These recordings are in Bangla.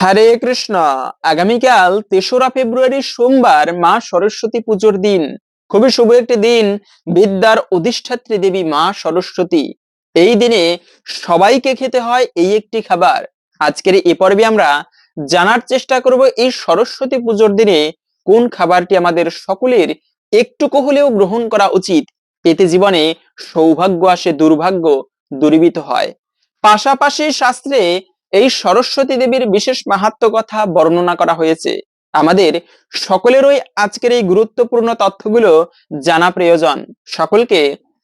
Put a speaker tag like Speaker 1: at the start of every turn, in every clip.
Speaker 1: হরে কৃষ্ণ। আগামীকাল তেসরা ফেব্রুয়ারি সোমবার মা সরস্বতী পুজোর দিন। খুবই শুভ একটি দিন, বিদ্যার অধিষ্ঠাত্রী দেবী মা সরস্বতী। এই দিনে সবাইকে খেতে হয় এই একটি খাবার। আজকের এ পর্বে আমরা জানার চেষ্টা করব এই সরস্বতী পুজোর দিনে কোন খাবারটি আমাদের সকলের একটুকু হলেও গ্রহণ করা উচিত। এতে জীবনে সৌভাগ্য আসে, দুর্ভাগ্য দূরীভূত হয়। পাশাপাশি শাস্ত্রে এই সরস্বতী দেবীর বিশেষ মাহাত্ম কথা বর্ণনা করা হয়েছে। আমাদের সকলেরই আজকের এই গুরুত্বপূর্ণ তথ্যগুলো জানা প্রয়োজন। সকলকে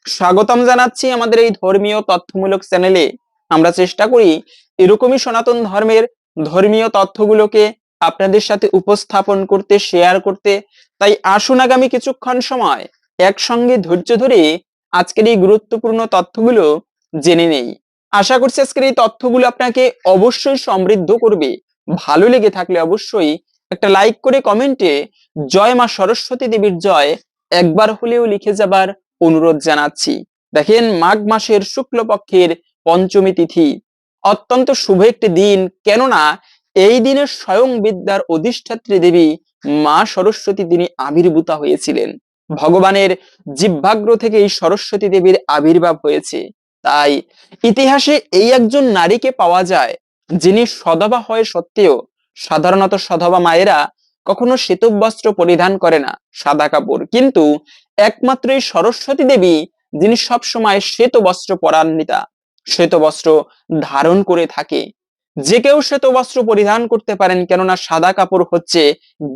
Speaker 1: স্বাগতম জানাচ্ছি আমাদের এই ধর্মীয় তথ্যমূলক চ্যানেলে। আমরা চেষ্টা করি এরকমই সনাতন ধর্মের ধর্মীয় তথ্যগুলোকে আপনাদের সাথে উপস্থাপন করতে শেয়ার করতে। তাই আসুন আগামী কিছুক্ষণ সময় একসঙ্গে ধৈর্য ধরে আজকের এই গুরুত্বপূর্ণ তথ্যগুলো জেনে নেই। আশা করছি আজকের এই তথ্যগুলো আপনাকে অবশ্যই সমৃদ্ধ করবে। ভালো লেগে থাকলে অবশ্যই একটা লাইক করে কমেন্টে জয় মা সরস্বতী দেবীর জয় একবার হলেও লিখে যাবার অনুরোধ জানাচ্ছি। দেখেন মাঘ মাসের শুক্লপক্ষের পঞ্চমী তিথি। অত্যন্ত শুভ একটি দিন, কেননা এই দিনে স্বয়ং বিদ্যার অধিষ্ঠাত্রী দেবী মা সরস্বতী তিনি আবির্ভূতা হয়েছিলেন। ভগবানের জিহ্বাগ্র থেকে এই সরস্বতী দেবীর আবির্ভাব হয়েছে। তাই ইতিহাসে এই একজন নারীকে পাওয়া যায় যিনি সধবা হয় সত্ত্বেও সাধারণত সধবা মায়েরা কখনো শ্বেত বস্ত্র পরিধান করে না, সাদা কাপড়। কিন্তু একমাত্র এই সরস্বতী দেবী যিনি সবসময় শ্বেত বস্ত্র পরান্বিতা, শ্বেত বস্ত্র ধারণ করে থাকে। যে কেউ শ্বেত বস্ত্র পরিধান করতে পারেন কেননা সাদা কাপড় হচ্ছে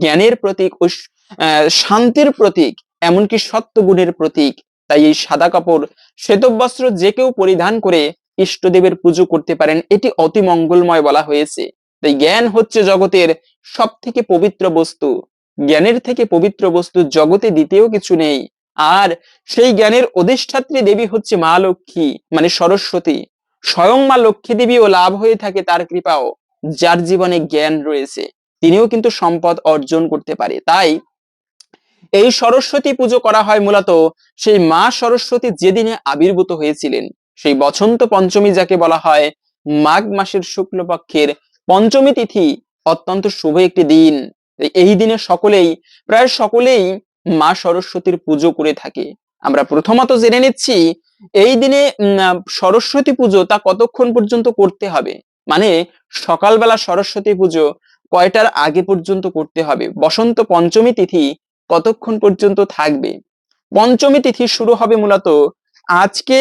Speaker 1: জ্ঞানের প্রতীক শান্তির প্রতীক, এমনকি সত্য গুণের প্রতীক। তাই এই সাদা কাপড়, শ্বেতবস্ত্র যে কেউ পরিধান করে ইষ্টদেবের পুজো করতে পারেন, এটি অতি মঙ্গলময় বলা হয়েছে। তাই জ্ঞান হচ্ছে জগতের সব থেকে পবিত্র বস্তু। জ্ঞানের থেকে পবিত্র বস্তু জগতে দ্বিতীয় কিছু নেই। আর সেই জ্ঞানের অধিষ্ঠাত্রী দেবী হচ্ছে মা লক্ষ্মী মানে সরস্বতী। স্বয়ং মা লক্ষ্মী দেবীও লাভ হয়ে থাকে তার কৃপাও, যার জীবনে জ্ঞান রয়েছে। তিনিও কিন্তু সম্পদ অর্জন করতে পারে। তাই এই সরস্বতী পুজো করা হয় মূলত সেই মা সরস্বতী যেদিনে আবির্ভূত হয়েছিলেন, সেই বসন্ত পঞ্চমী যাকে বলা হয় মাঘ মাসের শুক্লপক্ষের পঞ্চমী তিথি অত্যন্ত শুভ একটি দিন। এই দিনে সকলেই, প্রায় সকলেই মা সরস্বতীর পুজো করে থাকে। আমরা প্রথমত জেনে নিচ্ছি, এই দিনে সরস্বতী পুজো তা কতক্ষণ পর্যন্ত করতে হবে? মানে সকালবেলা সরস্বতী পুজো কয়টার আগে পর্যন্ত করতে হবে? বসন্ত পঞ্চমী তিথি কতক্ষণ পর্যন্ত থাকবে? পঞ্চমী তিথি শুরু হবে মূলত আজকে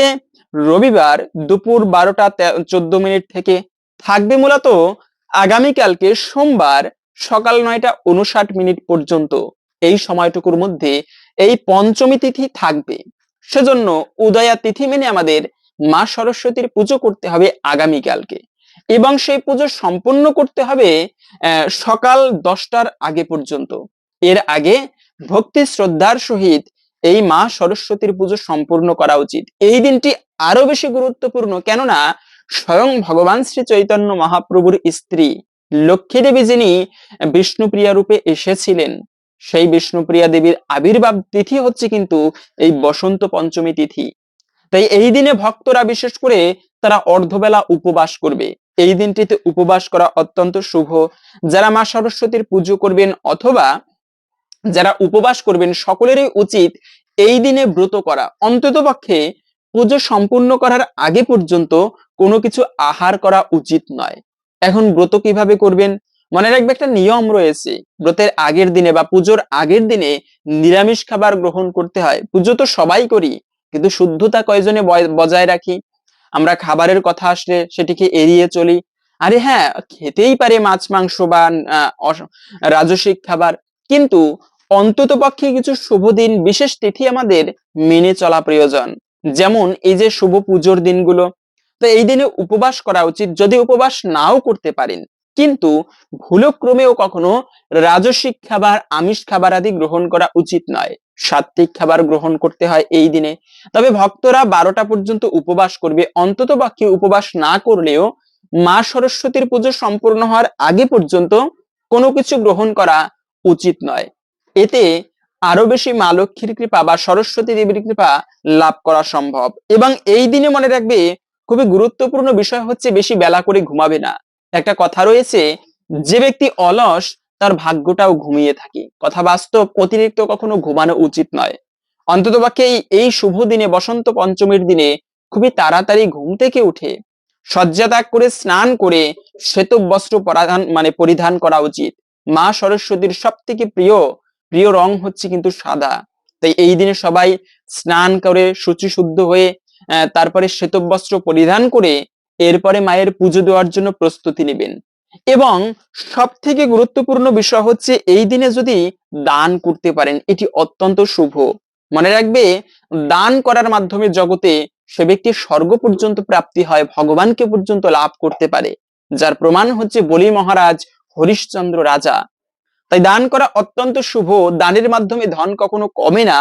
Speaker 1: রবিবার দুপুর বারোটা চোদ্দ মিনিট থেকে। থাকবে মূলত আগামীকালকে সোমবার সকাল নয়টা উনষাট মিনিট পর্যন্ত। এই সময়টুকুর মধ্যে এই পঞ্চমী তিথি থাকবে। সেজন্য উদয়া তিথি মেনে আমাদের মা সরস্বতীর পুজো করতে হবে আগামীকালকে। এবং সেই পুজো সম্পন্ন করতে হবে সকাল দশটার আগে পর্যন্ত। এর আগে ভক্তি শ্রদ্ধার সহিত এই মা সরস্বতীর পুজো সম্পূর্ণ করা উচিত। এই দিনটি আরও বেশি গুরুত্বপূর্ণ কেননা স্বয়ং ভগবান শ্রী চৈতন্য মহাপ্রভুর স্ত্রী লক্ষ্মী দেবী যিনি বিষ্ণুপ্রিয়া রূপে এসেছিলেন, সেই বিষ্ণুপ্রিয়া দেবীর আবির্ভাব তিথি হচ্ছে কিন্তু এই বসন্ত পঞ্চমী তিথি। তাই এই দিনে ভক্তরা বিশেষ করে তারা অর্ধবেলা উপবাস করবে। এই দিনটিতে উপবাস করা অত্যন্ত শুভ। যারা মা সরস্বতীর পুজো করবেন অথবা যারা উপবাস করবেন সকলেরই উচিত এই দিনে ব্রত করা। অন্তত পক্ষে পুজো সম্পূর্ণ করার আগে পর্যন্ত কোনো কিছু আহার করা উচিত নয়। এখন ব্রত কীভাবে করবেন? মনে রাখবে একটা নিয়ম রয়েছে, ব্রতের আগের দিনে বা পুজোর আগের দিনে নিরামিষ খাবার গ্রহণ করতে হয়। পুজো তো সবাই করি, কিন্তু শুদ্ধতা কয়জনে বজায় রাখি? আমরা খাবারের কথা আসলে সেটিকে এড়িয়ে চলি। আরে হ্যাঁ খেতেই পারে মাছ, মাংস বা রাজসিক খাবার। কিন্তু অন্তত পক্ষে কিছু শুভ দিন, বিশেষ তিথি আমাদের মেনে চলা প্রয়োজন। যেমন এই যে শুভ পুজোর দিনগুলো। তো এই দিনে উপবাস করা উচিত, যদি উপবাস নাও করতে পারেন। কিন্তু ভুলক্রমেও কখনো রাজস্বিক খাবার, আমিষ খাবার আদি গ্রহণ করা উচিত নয়। সাত্বিক খাবার গ্রহণ করতে হয় এই দিনে। তবে ভক্তরা বারোটা পর্যন্ত উপবাস করবে। অন্তত পক্ষে উপবাস না করলেও মা সরস্বতীর পুজো সম্পূর্ণ হওয়ার আগে পর্যন্ত কোনো কিছু গ্রহণ করা উচিত নয়। এতে আরও বেশি মা লক্ষ্মীর কৃপা বা সরস্বতী দেবীর কৃপা লাভ করা সম্ভব। এবং এই দিনে মনে রাখবে, খুবই গুরুত্বপূর্ণ বিষয় হচ্ছে বেশি বেলা করে ঘুমাবে না। একটা কথা রয়েছে, যে ব্যক্তি অলস, তার ভাগ্যটাও ঘুমিয়ে থাকে। কথা বাস্তব, অতিরিক্ত কখনো ঘুমানো উচিত নয়। অন্ততপক্ষে এই- শুভ দিনে, বসন্ত পঞ্চমীর দিনে খুবই তাড়াতাড়ি ঘুম থেকে উঠে শয্যা ত্যাগ করে, স্নান করে শ্বেত বস্ত্র পরাধান মানে পরিধান করা উচিত। মা সরস্বতীর সব থেকে প্রিয় প্রিয় রং হচ্ছে কিন্তু সাদা। তাই এই দিনে সবাই স্নান করে শুচি শুদ্ধ হয়ে তারপরে শ্বেত বস্ত্র পরিধান করে এরপরে মায়ের পুজো দেওয়ার জন্য প্রস্তুতি নেবেন। এবং সব থেকে গুরুত্বপূর্ণ বিষয় হচ্ছে এই দিনে যদি দান করতে পারেন, এটি অত্যন্ত শুভ। মনে রাখবে, দান করার মাধ্যমে জগতে সে ব্যক্তি স্বর্গ পর্যন্ত প্রাপ্তি হয়, ভগবানকে পর্যন্ত লাভ করতে পারে। যার প্রমাণ হচ্ছে বলি মহারাজ হরিশ্চন্দ্র রাজা। তাই দান করা অত্যন্ত শুভ, দানের মাধ্যমে ধন কখনো কমে না,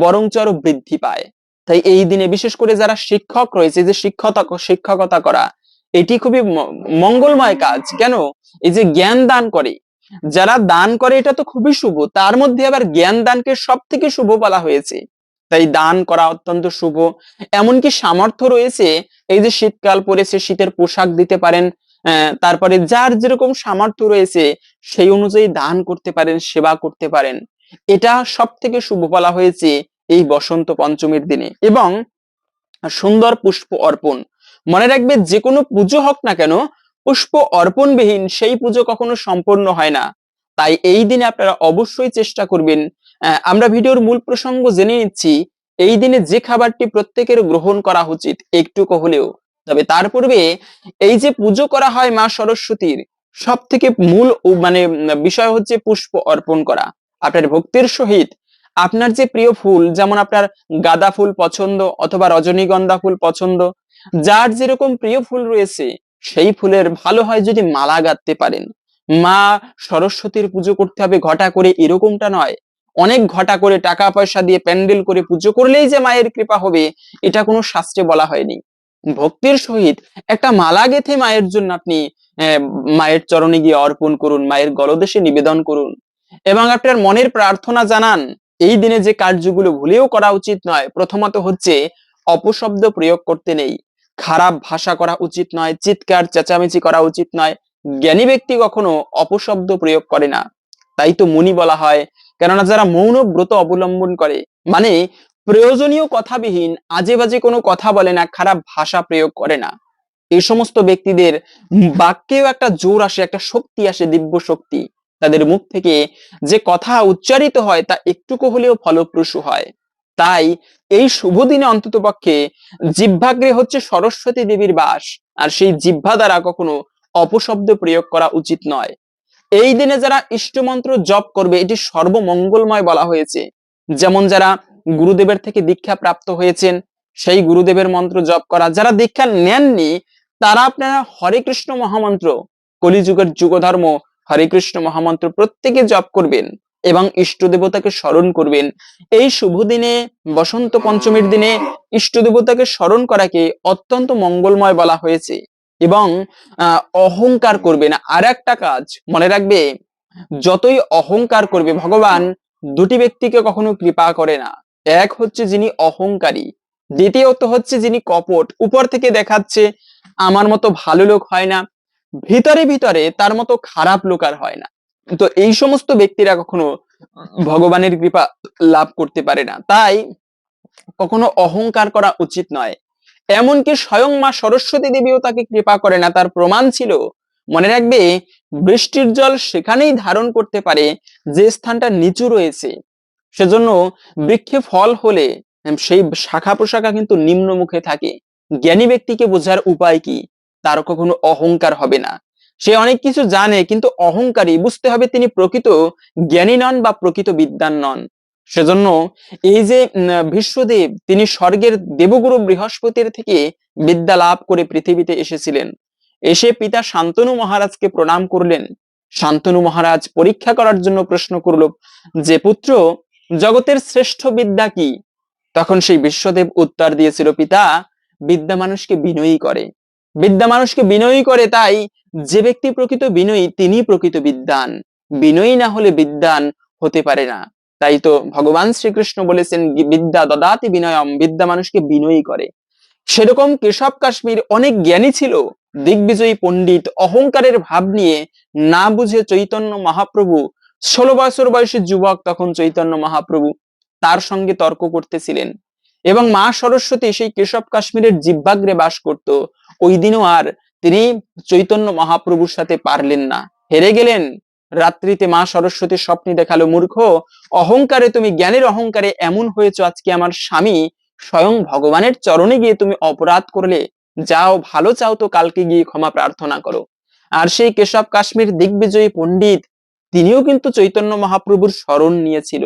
Speaker 1: বরঞ্চ আরও বৃদ্ধি পায়। তাই এই দিনে বিশেষ করে যারা শিক্ষক রয়েছে, যে শিক্ষকতা শিক্ষকতা করা, এটি খুবই মঙ্গলময় কাজ। কেন? এই যে জ্ঞান দান করে। যারা দান করে, এটা তো খুবই শুভ। তার মধ্যে আবার জ্ঞান দানকে সব থেকে শুভ বলা হয়েছে। তাই দান করা অত্যন্ত শুভ। এমনকি সামর্থ্য রয়েছে, এই যে শীতকাল পড়েছে, শীতের পোশাক দিতে পারেন তারপরে যার যেরকম সামর্থ্য রয়েছে, সেই অনুযায়ী দান করতে পারেন, সেবা করতে পারেন। এটা সব থেকে শুভ বলা হয়েছে এই বসন্ত পঞ্চমীর দিনে। এবং সুন্দর পুষ্প অর্পণ। মনে রাখবে যে কোনো পুজো হোক না কেন, পুষ্প অর্পণবিহীন সেই পুজো কখনো সম্পূর্ণ হয় না। তাই এই দিনে আপনারা অবশ্যই চেষ্টা করবেন। আমরা ভিডিওর মূল প্রসঙ্গ জেনে নিচ্ছি, এই দিনে যে খাবারটি প্রত্যেকের গ্রহণ করা উচিত, একটুকু হলেও। তবে তার পূর্বে এই যে পুজো করা হয় মা সরস্বতীর সব থেকে মূল মানে বিষয় হচ্ছে পুষ্প অর্পণ করা। আপনার ভক্তির সহিত আপনার যে প্রিয় ফুল, যেমন আপনার গাঁদা ফুল পছন্দ অথবা রজনীগন্ধা ফুল পছন্দ, যার যেরকম প্রিয় ফুল রয়েছে, সেই ফুলের ভালো হয় যদি মালা গাঁথতে পারেন। মা সরস্বতীর পুজো করতে হবে ঘটা করে এরকমটা নয়। অনেক ঘটা করে টাকা পয়সা দিয়ে প্যান্ডেল করে পুজো করলেই যে মায়ের কৃপা হবে, এটা কোনো শাস্ত্রে বলা হয়নি। ভক্তির সহিত একটা মালা গেথে মায়ের জন্য আপনি মায়ের চরণে গিয়ে অর্পণ করুন, মায়ের গলদেশে নিবেদন করুন। এবং আপনার মনের প্রার্থনা জানান, এই দিনে যে কার্যগুলো ভুলেও করা উচিত নয়, প্রথমত হচ্ছে অপশব্দ প্রয়োগ করতে নেই। খারাপ ভাষা করা উচিত নয়, চিৎকার, চেঁচামেচি করা উচিত নয়। জ্ঞানী ব্যক্তি কখনো অপশব্দ প্রয়োগ করে না। তাই তো মুনি বলা হয়, কেননা যারা মৌন ব্রত অবলম্বন করে মানে প্রয়োজনীয় কথাবিহীন আজে বাজে কোনো কথা বলে না, খারাপ ভাষা প্রয়োগ করে না। এই সমস্ত ব্যক্তিদের বাক্যেও একটা জোর আসে, একটা শক্তি আসে, দিব্য শক্তি। তাদের মুখ থেকে যে কথা উচ্চারিত হয়, তা একটুকু হলেও ফলপ্রসূ হয়। তাই এই শুভ দিনে অন্তত পক্ষে জিহ্বাগ্রে হচ্ছে সরস্বতী দেবীর বাস, আর সেই জিহ্বা দ্বারা কখনো অপশব্দ প্রয়োগ করা উচিত নয়। এই দিনে যারা ইষ্টমন্ত্র জপ করবে, এটি সর্বমঙ্গলময় বলা হয়েছে। যেমন যারা গুরুদেবের থেকে দীক্ষা প্রাপ্ত হয়েছেন, সেই গুরুদেবের মন্ত্র জপ করা। যারা দীক্ষা নেননি, তারা আপনারা হরে কৃষ্ণ মহামন্ত্র, কলিযুগের যুগধর্ম, হরে কৃষ্ণ মহামন্ত্র প্রত্যেকে জপ করবেন এবং ইষ্ট দেবতাকে স্মরণ করবেন। এই শুভ দিনে, বসন্ত পঞ্চমীর দিনে ইষ্ট দেবতাকে স্মরণ করাকে অত্যন্ত মঙ্গলময় বলা হয়েছে এবং অহংকার করবে না আর একটা কাজ মনে রাখবে, যতই অহংকার করবে, ভগবান দুটি ব্যক্তিকে কখনো কৃপা করে না। এক হচ্ছে যিনি অহংকারী, দ্বিতীয়ত হচ্ছে যিনি কপট। উপর থেকে দেখাচ্ছে, আমার মতো ভালো লোক হয় না, ভিতরে ভিতরে তার মতো খারাপ লোক আর হয় না। তো এই সমস্ত ব্যক্তিরা কখনো ভগবানের কৃপা লাভ করতে পারে না। তাই কখনো অহংকার করা উচিত নয়। এমনকি স্বয়ং মা সরস্বতী দেবীও তাকে কৃপা করে না। তার প্রমাণ ছিল, মনে রাখবে, বৃষ্টির জল সেখানেই ধারণ করতে পারে, যে স্থানটা নিচু রয়েছে। সেজন্য বৃক্ষে ফল হলে সেই শাখা প্রশাখা কিন্তু নিম্ন মুখে থাকে। জ্ঞানী ব্যক্তিকে বোঝার উপায় কি? তার কখনো অহংকার হবে না। সে অনেক কিছু জানে কিন্তু অহংকারী বুঝতে হবে তিনি প্রকৃত জ্ঞানী নন বা প্রকৃত বিদ্যান নন। সেজন্য এই যে বিশ্বদেব তিনি স্বর্গের দেবগুরু বৃহস্পতির থেকে বিদ্যা লাভ করে পৃথিবীতে এসেছিলেন। এসে পিতা শান্তনু মহারাজকে প্রণাম করলেন। শান্তনু মহারাজ পরীক্ষা করার জন্য প্রশ্ন করল যে পুত্র জগতের শ্রেষ্ঠ বিদ্যা কি? তখন সেই বিশ্বদেব উত্তর দিয়েছিল, পিতা, বিদ্যা মানুষকে বিনয়ী করে। বিদ্যা মানুষকে বিনয়ী করে তাই যে ব্যক্তি প্রকৃত বিনয়ী, তিনি প্রকৃত বিদ্যান। বিনয়ী না হলে বিদ্যান হতে পারে না। তাই তো ভগবান শ্রীকৃষ্ণ বলেছেন, বিদ্যা দদাতি বিনয়ম, বিদ্যা মানুষকে বিনয়ী করে। সেরকম কেশব কাশ্মীর অনেক জ্ঞানী ছিল। দিগ্বিজয়ী পণ্ডিত অহংকারের ভাব নিয়ে না বুঝে চৈতন্য মহাপ্রভু ষোলো বছর বয়সী যুবক তখন চৈতন্য মহাপ্রভু তার সঙ্গে তর্ক করতেছিলেন এবং মা সরস্বতী সেই কেশব কাশ্মীরের জিব্বাগ্রে বাস করত। ওই দিনও আর তিনি চৈতন্য মহাপ্রভুর সাথে পারলেন না। হেরে গেলেন। রাত্রিতে মা সরস্বতী স্বপ্নে দেখাল, মূর্খ, অহংকারে তুমি জ্ঞানের অহংকারে এমন হয়েছো আজকে আমার স্বামী। স্বয়ং ভগবানের চরণে গিয়ে তুমি অপরাধ করলে। যাও, ভালো চাও তো কালকে গিয়ে ক্ষমা প্রার্থনা করো। আর সেই কেশব কাশ্মীর দিগ্বিজয়ী পণ্ডিত তিনিও কিন্তু চৈতন্য মহাপ্রভুর স্মরণ নিয়েছিল।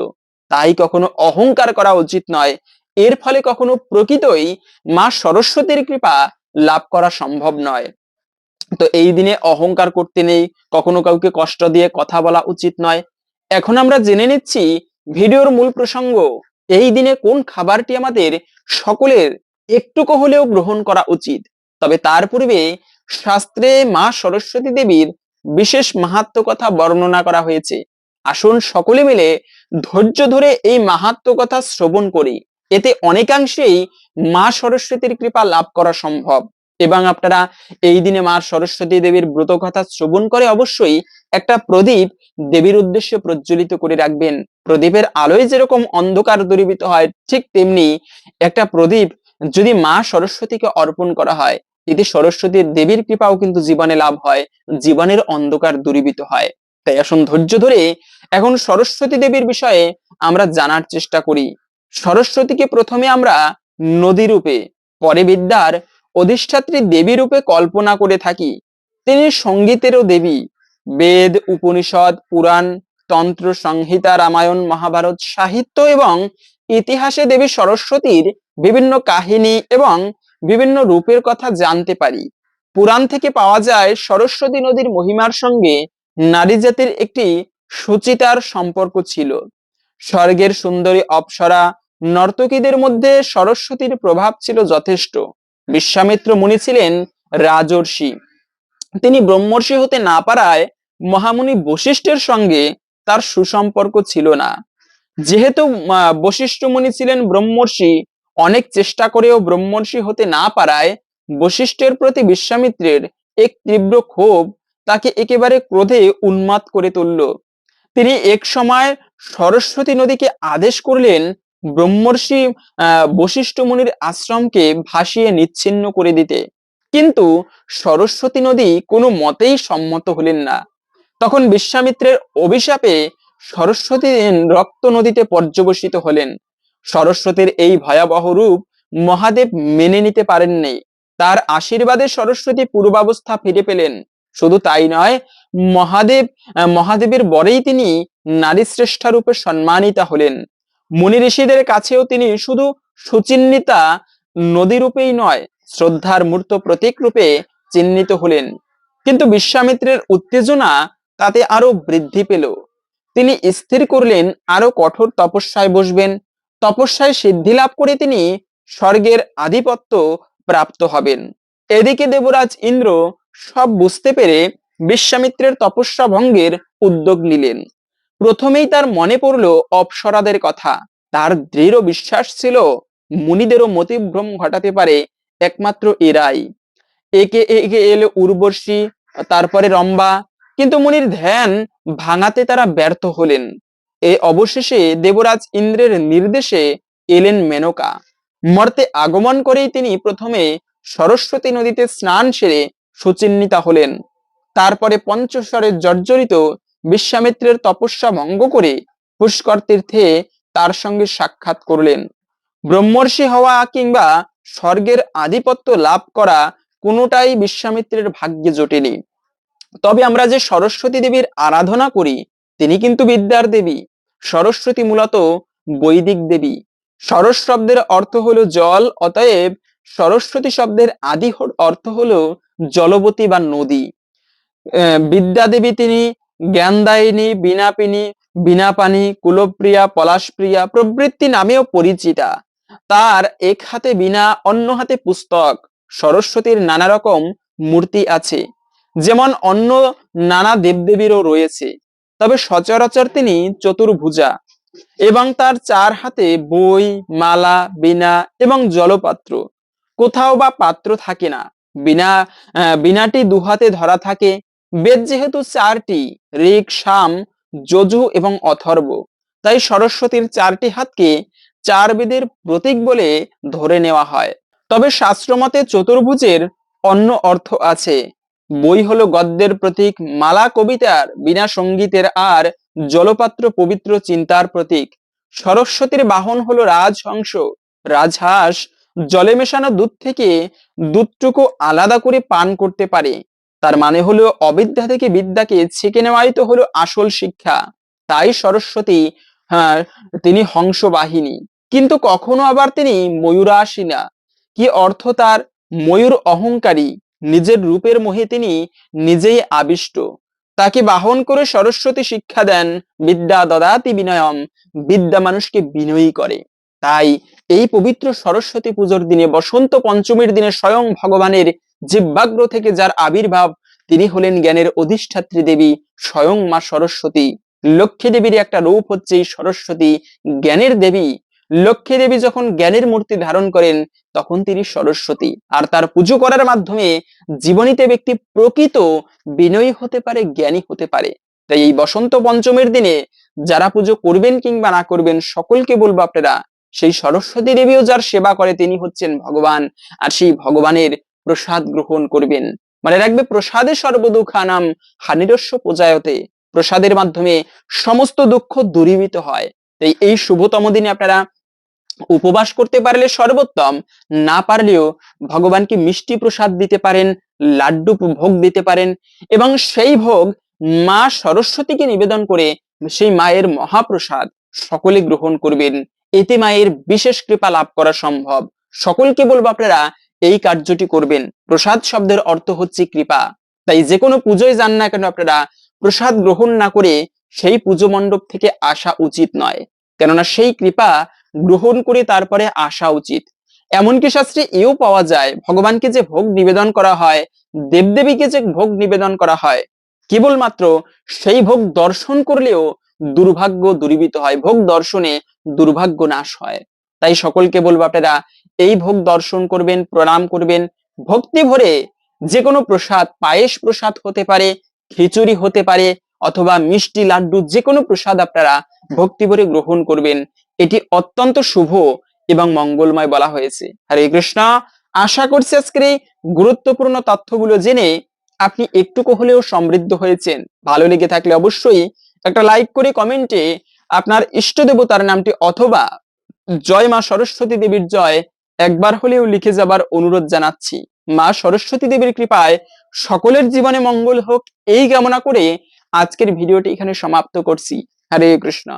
Speaker 1: তাই কখনো অহংকার করা উচিত নয়। এর ফলে কখনো প্রকৃতই মা সরস্বতীর কৃপা লাভ করা সম্ভব নয়। তো এই দিনে অহংকার করতে নেই, কখনো কাউকে কষ্ট দিয়ে কথা বলা উচিত নয়। এখন আমরা জেনে নিচ্ছি ভিডিওর মূল প্রসঙ্গ, এই দিনে কোন খাবারটি আমাদের সকলের একটুকু হলেও গ্রহণ করা উচিত? তবে তার পূর্বে শাস্ত্রে মা সরস্বতী দেবীর বিশেষ মাহাত্ম কথা বর্ণনা করা হয়েছে। আসুন সকলে মিলে ধৈর্য ধরে এই মাহাত্ম কথা শ্রবণ করি। এতে অনেকাংশেই মা সরস্বতীর কৃপা লাভ করা সম্ভব। এবং আপনারা এই দিনে মা সরস্বতী দেবীর ব্রত কথা শ্রবণ করে অবশ্যই একটা প্রদীপ দেবীর উদ্দেশ্যে প্রজ্বলিত করে রাখবেন। প্রদীপের আলোয় যেরকম অন্ধকার দূরীভূত হয়, ঠিক তেমনি একটা প্রদীপ যদি মা সরস্বতীকে অর্পণ করা হয় এতে সরস্বতীর দেবীর কৃপাও কিন্তু জীবনে লাভ হয়, জীবনের অন্ধকার দূরীভূত হয়। তাই আসুন ধৈর্য ধরে এখন সরস্বতী দেবীর বিষয়ে আমরা জানার চেষ্টা করি। সরস্বতীকে প্রথমে আমরা নদী রূপে, পরে বিদ্যার অধিষ্ঠাত্রী দেবী রূপে কল্পনা করে থাকি। তিনি সঙ্গীতেরও দেবী। বেদ, উপনিষদ, পুরাণ, তন্ত্র, সংহিতা, রামায়ণ, মহাভারত, সাহিত্য এবং ইতিহাসে দেবী সরস্বতীর বিভিন্ন কাহিনী এবং বিভিন্ন রূপের কথা জানতে পারি। পুরাণ থেকে পাওয়া যায় সরস্বতী নদীর মহিমার সঙ্গে নারী জাতির একটি সুচিতার সম্পর্ক ছিল। স্বর্গের সুন্দরী অপ্সরা নর্তকীদের মধ্যে সরস্বতীর প্রভাব ছিল যথেষ্ট। বিশ্বামিত্র মুনি ছিলেন রাজর্ষি। তিনি ব্রহ্মর্ষি হতে না পারায় মহামুনি বশিষ্ঠের সঙ্গে তার সুসম্পর্ক ছিল না। যেহেতু বশিষ্ঠ মুনি ছিলেন ব্রহ্মর্ষি অনেক চেষ্টা করেও ব্রহ্মর্ষি হতে না পারায় বশিষ্ঠের প্রতি বিশ্বামিত্রের এক তীব্র ক্ষোভ তাকে একেবারে ক্রোধে উন্মাদ করে তুলল। তিনি এক সময় সরস্বতী নদীকে আদেশ করলেন ব্রহ্মর্ষি বশিষ্ঠ মুনির আশ্রমকে ভাসিয়ে নিচ্ছিন্ন করে দিতে। কিন্তু সরস্বতী নদী কোনো মতেই সম্মত হলেন না। তখন বিশ্বামিত্রের অভিশাপে সরস্বতী রক্ত নদীতে পর্যবসিত হলেন। সরস্বতীর এই ভয়াবহ রূপ মহাদেব মেনে নিতে পারেননি। তার আশীর্বাদে সরস্বতী পূর্বাবস্থা ফিরে পেলেন। শুধু তাই নয়, মহাদেব মহাদেবের বরেই তিনি নারী শ্রেষ্ঠা রূপে সম্মানিতা হলেন। মুনি ঋষিদের কাছেও তিনি শুধু সুচিন্নিতা নদী রূপেই নয়, শ্রদ্ধার মূর্ত প্রতীক রূপে চিহ্নিত হলেন। কিন্তু বিশ্বামিত্রের উত্তেজনা তাতে আরও বৃদ্ধি পেল। তিনি স্থির করলেন আরও কঠোর তপস্যায় বসবেন তপস্যায় সিদ্ধি লাভ করে তিনি স্বর্গের আধিপত্য প্রাপ্ত হবেন। এদিকে দেবরাজ ইন্দ্র সব বুঝতে পেরে বিশ্বামিত্রের তপস্যা ভঙ্গের উদ্যোগ নিলেন। প্রথমেই তার মনে পড়ল অপ্সরাদের কথা। তার দৃঢ় বিশ্বাস ছিল মুনিদেরও মতিভ্রম ঘটাতে পারে একমাত্র এরাই। একে একে এলো উর্বশী, তারপরে রম্বা, কিন্তু মুনির ধ্যান ভাঙাতে তারা ব্যর্থ হলেন। এ অবশেষে দেবরাজ ইন্দ্রের নির্দেশে এলেন মেনকা। মর্তে আগমন করেই তিনি প্রথমে সরস্বতী নদীতে স্নান সেরে সুচিন্নিতা হলেন। তারপরে পঞ্চস্বরে জর্জরিত বিশ্বামিত্রের তপস্যা ভঙ্গ করে পুষ্কর তীর্থে তার সঙ্গে সাক্ষাৎ করলেন। ব্রহ্মর্ষি হওয়া কিংবা স্বর্গের আধিপত্য লাভ করা কোনোটাই বিশ্বামিত্রের ভাগ্যে জোটেনি। তবে আমরা যে সরস্বতী দেবীর আরাধনা করি, তিনি কিন্তু বিদ্যার দেবী। সরস্বতী মূলত বৈদিক দেবী। সরস শব্দের অর্থ হলো জল অতএব সরস্বতী শব্দের আদি অর্থ হলো জলবতী বা নদী। আহ, বিদ্যা দেবী তিনি জ্ঞানদায়িনী বিনাপিনী বিনাপানি কুলপ্রিয়া পলাশপ্রিয়া প্রবৃত্তি নামেও পরিচিতা। তার এক হাতে বিনা অন্য হাতে পুস্তক সরস্বতীর নানা রকম মূর্তি আছে। যেমন অন্য নানা দেবদেবীরও রয়েছে। তবে সচরাচর তিনি চতুর্ভুজা এবং তার চার হাতে বই, মালা, বীণা এবং জলপাত্র। কোথাও বা পাত্র থাকে না। বিনা বিনাটি দুহাতে ধরা থাকে। বেদ যেহেতু চারটি, ঋক শাম যজু এবং অথর্ব, তাই সরস্বতীর চারটি হাতকে চার বেদের প্রতীক বলে ধরে নেওয়া হয়। তবে শাস্ত্রমতে চতুর্ভুজের অন্য অর্থ আছে। বই হলো গদ্যের প্রতীক, মালা কবিতার বিনা সঙ্গীতের আর জলপাত্র পবিত্র চিন্তার প্রতীক। সরস্বতীর বাহন হলো রাজহংস, রাজহাঁস, জলে মেশানো দুধ থেকে দুধটুকু আলাদা করে পান করতে পারে। তার মানে হলো অবিদ্যা থেকে বিদ্যাকে ছেঁকে নেওয়াই তো হলো আসল শিক্ষা। তাই সরস্বতী হ্যাঁ তিনি হংস বাহিনী কিন্তু কখনো আবার তিনি ময়ূরাসী না কি অর্থ তার? ময়ূর অহংকারী। নিজের রূপের মোহে তিনি নিজেই আবিষ্ট। তাকে বাহন করে সরস্বতী শিক্ষা দেন বিদ্যা দদাতি বিনয়ম, বিদ্যা মানুষকে বিনয়ী করে। তাই এই পবিত্র সরস্বতী পুজোর দিনে বসন্ত পঞ্চমীর দিনে স্বয়ং ভগবানের জিব্বাগ্র থেকে যার আবির্ভাব, তিনি হলেন জ্ঞানের অধিষ্ঠাত্রী দেবী স্বয়ং মা সরস্বতী। লক্ষ্মী দেবীর একটা রূপ হচ্ছে এই সরস্বতী, জ্ঞানের দেবী লক্ষ্মী দেবী যখন জ্ঞানের মূর্তি ধারণ করেন, তখন তিনি সরস্বতী। আর তার পুজো করার মাধ্যমে জীবনীতে ব্যক্তি প্রকৃত বিনয়ী হতে পারে, জ্ঞানী হতে পারে। তাই এই বসন্ত পঞ্চমের দিনে যারা পুজো করবেন কিংবা না করবেন, সকলকে বলব আপনারা, সেই সরস্বতী দেবীও যার সেবা করে, তিনি হচ্ছেন ভগবান। আর সেই ভগবানের প্রসাদ গ্রহণ করবেন। মানে রাখবে, প্রসাদে সর্বদুঃখানাম, হানিরস্য পূজায়তে। প্রসাদের মাধ্যমে সমস্ত দুঃখ দূরীভূত হয়। এই শুভতম দিনে আপনারা উপবাস করতে পারলে সর্বোত্তম, না পারলেও ভগবানকে মিষ্টি প্রসাদ দিতে পারেন, লাড্ডু ভোগ দিতে পারেন এবং সেই ভোগ মা সরস্বতীকে নিবেদন করে সেই মায়ের মহাপ্রসাদ সকলে গ্রহণ করবেন। এতে মায়ের বিশেষ কৃপা লাভ করা সম্ভব। সকলকে বলব আপনারা এই কার্যটি করবেন। প্রসাদ শব্দের অর্থ হচ্ছে কৃপা। তাই যে কোনো পুজোয় যান না কেন আপনারা প্রসাদ গ্রহণ না করে সেই পুজো মণ্ডপ থেকে আসা উচিত নয়। কেননা সেই কৃপা গ্রহণ করে তারপরে আসা উচিত। এমনকি শাস্ত্রে এও পাওয়া যায়, ভগবানকে যে ভোগ নিবেদন করা হয়, দেবদেবীকে যে ভোগ নিবেদন করা হয়, কেবলমাত্র সেই ভোগ দর্শন করলেও দুর্ভাগ্য দূরীভূত হয়, ভোগ দর্শনে দুর্ভাগ্য নাশ হয়। তাই সকলকে বলব আপনারা, এই ভোগ দর্শন করবেন, প্রণাম করবেন, ভক্তি ভরে যে কোনো প্রসাদ, পায়েস প্রসাদ হতে পারে, খিচুড়ি হতে পারে অথবা মিষ্টি লাড্ডু যে কোনো প্রসাদ আপনারা ভক্তি ভরে গ্রহণ করবেন। এটি অত্যন্ত শুভ এবং মঙ্গলময় বলা হয়েছে। হরে কৃষ্ণ আশা করছি আজকের এই গুরুত্বপূর্ণ তথ্যগুলো জেনে আপনি একটুকু হলেও সমৃদ্ধ হয়েছেন। ভালো লেগে থাকলে অবশ্যই একটা লাইক করে কমেন্টে আপনার ইষ্ট দেবতার নামটি অথবা জয় মা সরস্বতী দেবীর জয় একবার হলেও লিখে যাবার অনুরোধ জানাচ্ছি। মা সরস্বতী দেবীর কৃপায় সকলের জীবনে মঙ্গল হোক এই কামনা করে আজকের ভিডিওটি এখানে সমাপ্ত করছি। হরে কৃষ্ণ।